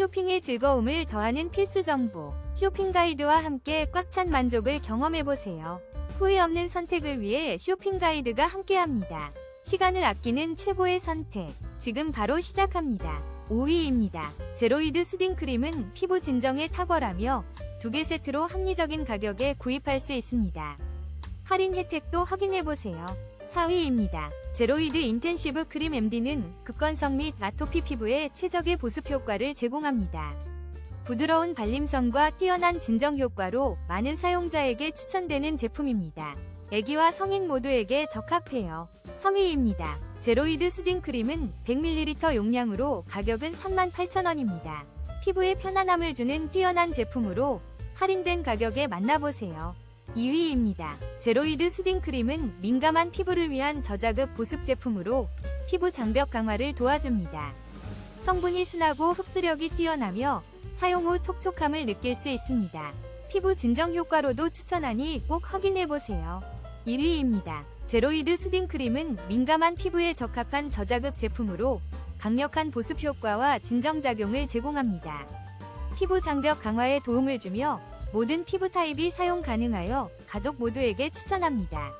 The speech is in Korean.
쇼핑의 즐거움을 더하는 필수 정보. 쇼핑 가이드와 함께 꽉 찬 만족을 경험해보세요. 후회 없는 선택을 위해 쇼핑 가이드가 함께합니다. 시간을 아끼는 최고의 선택. 지금 바로 시작합니다. 5위입니다. 제로이드 수딩 크림은 피부 진정에 탁월하며 두 개 세트로 합리적인 가격에 구입할 수 있습니다. 할인 혜택도 확인해보세요. 4위입니다. 제로이드 인텐시브 크림 MD는 극건성 및 아토피 피부에 최적의 보습 효과를 제공합니다. 부드러운 발림성과 뛰어난 진정 효과로 많은 사용자에게 추천되는 제품입니다. 애기와 성인 모두에게 적합해요. 3위입니다. 제로이드 수딩 크림은 100ml 용량으로 가격은 38,000원입니다. 피부에 편안함을 주는 뛰어난 제품으로 할인된 가격에 만나보세요. 2위입니다. 제로이드 수딩 크림은 민감한 피부를 위한 저자극 보습 제품으로 피부 장벽 강화를 도와줍니다. 성분이 순하고 흡수력이 뛰어나며 사용 후 촉촉함을 느낄 수 있습니다. 피부 진정 효과로도 추천하니 꼭 확인해보세요. 1위입니다. 제로이드 수딩 크림은 민감한 피부에 적합한 저자극 제품으로 강력한 보습 효과와 진정작용을 제공합니다. 피부 장벽 강화에 도움을 주며 모든 피부 타입이 사용 가능하여 가족 모두에게 추천합니다.